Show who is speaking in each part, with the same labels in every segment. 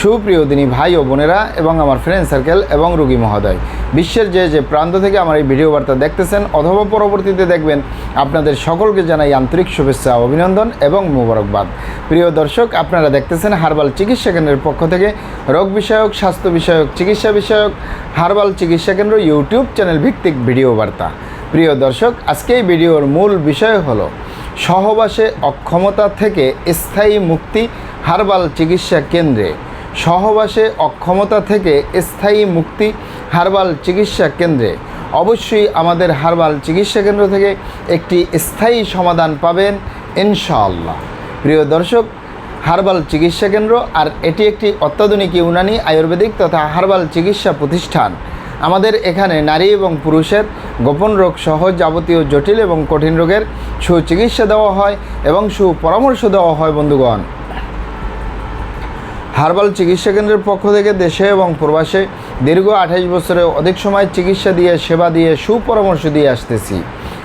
Speaker 1: সুপ্রিয় দিনী ভাই ও বোনেরা এবং আমার ফ্রেন্ড সার্কেল এবং রুগী মহোদয়, বিশ্বের যে যে প্রান্ত থেকে আমার এই ভিডিও বার্তা দেখতেছেন অথবা পরবর্তীতে দেখবেন, আপনাদের সকলকে জানাই আন্তরিক শুভেচ্ছা, অভিনন্দন এবং মোবারকবাদ। প্রিয় দর্শক, আপনারা দেখতেছেন হার্বাল চিকিৎসা কেন্দ্রের পক্ষ থেকে রোগ বিষয়ক, স্বাস্থ্য বিষয়ক, চিকিৎসা বিষয়ক হার্বাল চিকিৎসা কেন্দ্র ইউটিউব চ্যানেল ভিত্তিক ভিডিও বার্তা। প্রিয় দর্শক, আজকে এই ভিডিওর মূল বিষয় হলো, সহবাসে অক্ষমতা থেকে স্থায়ী মুক্তি হার্বাল চিকিৎসা কেন্দ্রে। সহবাসে অক্ষমতা থেকে স্থায়ী মুক্তি হার্বাল চিকিৎসা কেন্দ্রে। অবশ্যই আমাদের হার্বাল চিকিৎসা কেন্দ্র থেকে একটি স্থায়ী সমাধান পাবেন, ইনশাআল্লাহ। প্রিয় দর্শক, হার্বাল চিকিৎসা কেন্দ্র আর এটি একটি অত্যাধুনিক ইউনানি আয়ুর্বেদিক তথা হার্বাল চিকিৎসা প্রতিষ্ঠান। আমাদের এখানে নারী এবং পুরুষের গোপন রোগ সহ যাবতীয় জটিল এবং কঠিন রোগের সুচিকিৎসা দেওয়া হয় এবং সুপরামর্শ দেওয়া হয় বন্ধুগণ। হার্বাল চিকিৎসা কেন্দ্রের পক্ষ থেকে দেশে এবং প্রবাসে দীর্ঘ আঠাশ বছরে অধিক সময় চিকিৎসা দিয়ে, সেবা দিয়ে, সুপরামর্শ দিয়ে আসতেছি।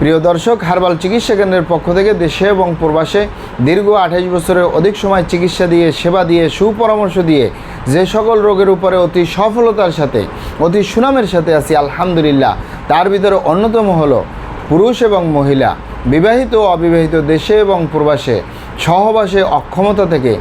Speaker 1: প্রিয় দর্শক, হার্বাল চিকিৎসা কেন্দ্রের পক্ষ থেকে দেশে এবং প্রবাসে দীর্ঘ আঠাইশ বছরের অধিক সময় চিকিৎসা দিয়ে, সেবা দিয়ে, সুপরামর্শ দিয়ে যে সকল রোগের উপরে অতি সফলতার সাথে, অতি সুনামের সাথে আছি, আলহামদুলিল্লাহ। তার ভিতরে অন্যতম হলো পুরুষ এবং মহিলা। বিবাহিত ও অবিবাহিত দেশে এবং প্রবাসে সহবাসে অক্ষমতা থেকে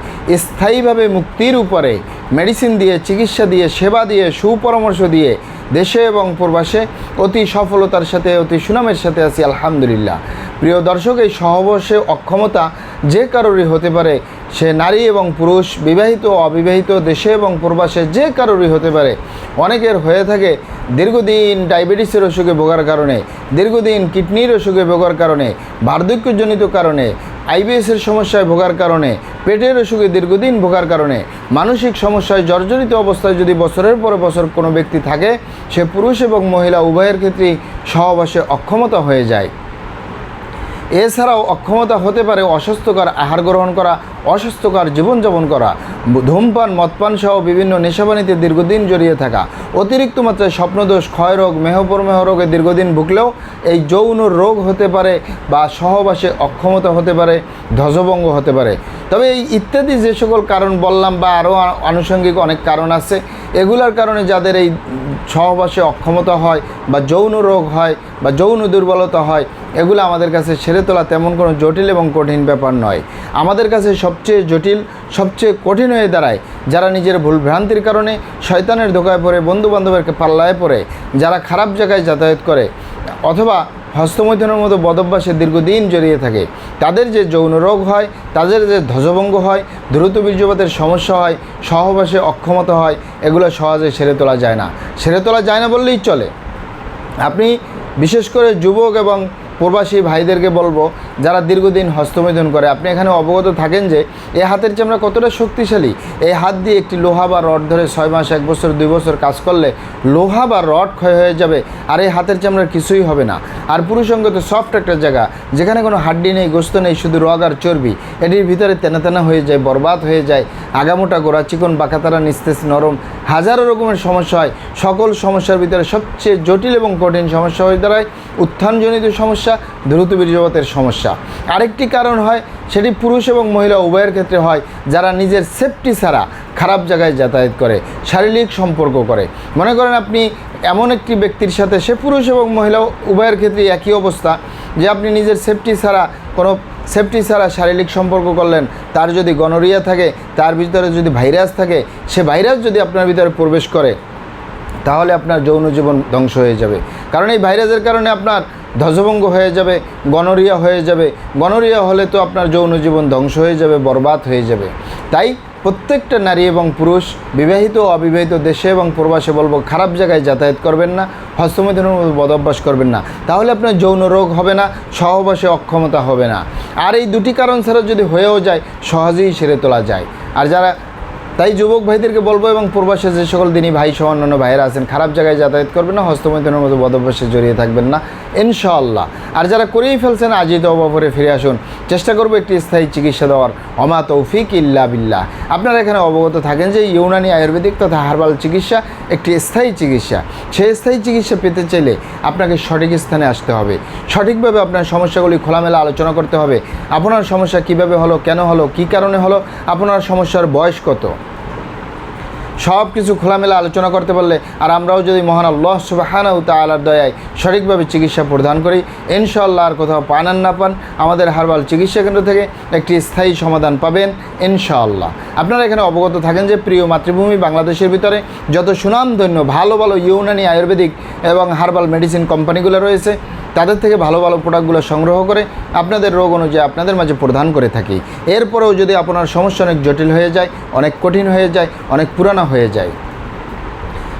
Speaker 1: স্থায়ীভাবে মুক্তির উপরে মেডিসিন দিয়ে, চিকিৎসা দিয়ে, সেবা দিয়ে, সুপরামর্শ দিয়ে দেশে এবং প্রবাসে অতি সফলতার সাথে, অতি সুনামের সাথে আছি, আলহামদুলিল্লাহ। প্রিয় দর্শক, এই সহবাসে অক্ষমতা যে কারোরই হতে পারে, সে নারী এবং পুরুষ, বিবাহিত অবিবাহিত, দেশে এবং প্রবাসে যে কারোরই হতে পারে, অনেকের হয়ে থাকে দীর্ঘদিন ডায়াবেটিসের অসুখে ভোগার কারণে, দীর্ঘদিন কিডনির অসুখে ভোগার কারণে, বার্ধক্যজনিত কারণে আইবিএসের সমস্যায় ভোগার কারণে, পেটের অসুখে দীর্ঘদিন ভোগার কারণে, মানসিক সমস্যায় জর্জরিত অবস্থায় যদি বছরের পর বছর কোনো ব্যক্তি থাকে, সে পুরুষ এবং মহিলা উভয়ের ক্ষেত্রেই সহবাসে অক্ষমতা হয়ে যায়। এছাড়াও অক্ষমতা হতে পারে অস্বাস্থ্যকর আহার গ্রহণ করা, অস্বাস্থ্যকর জীবনযাপন করা, ধূমপান, মদপান সহ বিভিন্ন নেশাবানিতে দীর্ঘদিন জড়িয়ে থাকা। অতিরিক্ত মাত্রায় স্বপ্নদোষ, ক্ষয়রোগ, মেহপরমেহ রোগে দীর্ঘদিন ভুগলেও এই যৌন রোগ হতে পারে বা সহবাসে অক্ষমতা হতে পারে, ধ্বজভঙ্গ হতে পারে। তবে এই ইত্যাদি যে সকল কারণ বললাম বা আরও আনুষঙ্গিক অনেক কারণ আছে, এগুলার কারণে যাদের এই সহবাসে অক্ষমতা হয় বা যৌন রোগ হয় বা যৌন দুর্বলতা হয় এগুলো আমাদের কাছে ছেড়ে তোলা তেমন কোনো জটিল এবং কঠিন ব্যাপার নয়। আমাদের কাছে সবচেয়ে জটিল, সবচেয়ে কঠিন হয়ে দাঁড়ায় যারা নিজের ভুল ভ্রান্তির কারণে শয়তানের ধোকায় পড়ে বন্ধু বান্ধবের পাল্লায় পড়ে, যারা খারাপ জায়গায় যাতায়াত করে, অথবা হস্তমৈথনের মতো বদভ্যাসে দীর্ঘদিন জড়িয়ে থাকে। তাদের যে যৌন রোগ হয়, তাদের যে ধ্বজভঙ্গ হয়, দ্রুত বীর্যপাতের সমস্যা হয়, সহবাসে অক্ষমতা হয়, এগুলো সহজে সেরে তোলা যায় না। সেরে তোলা যায় না বললেই চলে। আপনি বিশেষ করে যুবক এবং প্রবাসী ভাইদেরকে বলব, যারা দীর্ঘদিন হস্তমৈথুন করে, আপনি এখানে অবগত থাকেন যে এই হাতের চামড়া কতটা শক্তিশালী। এই হাত দিয়ে একটি লোহা বা রড ধরে ছয় মাস, এক বছর, দুই বছর কাজ করলে লোহা বা রড ক্ষয় হয়ে যাবে, আর এই হাতের চামড়ার কিছুই হবে না। আর পুরুষঙ্গ তো সফট একটা জায়গা, যেখানে কোনো হাড্ডি নেই, গোস্ত নেই, শুধু রগ আর চর্বি, এটির ভিতরে তেনা তেনা হয়ে যায়, বরবাদ হয়ে যায়, আগামোটা গোড়া চিকন, বাঁকাতারা, নিস্তেজ, নরম হাজারো রকমের সমস্যা হয়। সকল সমস্যার ভিতরে সবচেয়ে জটিল এবং কঠিন সমস্যা হয়ে দাঁড়ায় উত্থানজনিত সমস্যা, দ্রুত বীর্যপাতের সমস্যা। আরেকটি কারণ হয়, সেটি পুরুষ এবং মহিলা উভয়ের ক্ষেত্রে হয়, যারা নিজের সেফটি ছাড়া খারাপ জায়গায় যাতায়াত করে, শারীরিক সম্পর্ক করে। মনে করেন আপনি এমন একটি ব্যক্তির সাথে, সে পুরুষ এবং মহিলা উভয়ের ক্ষেত্রে একই অবস্থা, যে আপনি নিজের সেফটি ছাড়া কোনো সেফটি ছাড়া শারীরিক সম্পর্ক করলেন, তার যদি গনোরিয়া থাকে, তার ভিতরে যদি ভাইরাস থাকে, সে ভাইরাস যদি আপনার ভিতরে প্রবেশ করে, তাহলে আপনার যৌন জীবন ধ্বংস হয়ে যাবে। কারণ এই ভাইরাসের কারণে আপনার ধ্বজভঙ্গ হয়ে যাবে, গনোরিয়া হয়ে যাবে। গনোরিয়া হলে তো আপনার যৌন জীবন ধ্বংস হয়ে যাবে, বরবাদ হয়ে যাবে। তাই প্রত্যেকটা নারী এবং পুরুষ, বিবাহিত ও অবিবাহিত দেশে এবং প্রবাসে বলব, খারাপ জায়গায় যাতায়াত করবেন না, হস্তমৈথুনের মতো বদভ্যাস করবেন না। তাহলে আপনার যৌন রোগ হবে না, সহবাসে অক্ষমতা হবে না। আর এই দুটি কারণ ছাড়া যদি হয়েও যায়, সহজেই সেরে তোলা যায়। আর যারা, তাই যুবক ভাইদেরকে বলব এবং প্রবাসে যে সকল দিনই ভাই সহ অন্যান্য ভাইয়েরা আছেন, খারাপ জায়গায় যাতায়াত করবেন না, হস্তমৈথুনের মতো বদভ্যাসে জড়িয়ে থাকবেন না। ইনশাআল্লাহ। আর যারা করেই ফেলছেন আজই তো অবাপরে ফিরে আসুন। চেষ্টা করব একটি স্থায়ী চিকিৎসা দেওয়ার। অমা তৌফিক ইল্লা বিল্লাহ। আপনারা এখানে অবগত থাকেন যে ইউনানি আয়ুর্বেদিক তথা হার্বাল চিকিৎসা একটি স্থায়ী চিকিৎসা। সেই স্থায়ী চিকিৎসা পেতে চাইলে আপনাকে সঠিক স্থানে আসতে হবে। সঠিকভাবে আপনার সমস্যাগুলি খোলামেলা আলোচনা করতে হবে। আপনার সমস্যা কীভাবে হলো, কেন হলো, কী কারণে হলো, আপনার সমস্যার বয়স কত? সব কিছু খোলামেলা আলোচনা করতে পারলে আর আমরাও যদি মহান আল্লাহ সুবাহানাউ তালার দয়ায় সঠিকভাবে চিকিৎসা প্রদান করি ইনশাল্লাহ আর কোথাও পান আর না পান, আমাদের হারবাল চিকিৎসা কেন্দ্র থেকে একটি স্থায়ী সমাধান পাবেন ইনশাআল্লাহ। আপনারা এখানে অবগত থাকেন যে প্রিয় মাতৃভূমি বাংলাদেশের ভিতরে যত সুনামধন্য ভালো ভালো ইউনানি আয়ুর্বেদিক এবং হার্বাল মেডিসিন কোম্পানিগুলো রয়েছে তাদের থেকে ভালো ভালো প্রোডাক্টগুলো সংগ্রহ করে আপনাদের রোগ অনুযায়ী আপনাদের মাঝে প্রদান করে থাকি। এরপরেও যদি আপনার সমস্যা অনেক জটিল হয়ে যায়, অনেক কঠিন হয়ে যায়, অনেক পুরানো হয়ে যায়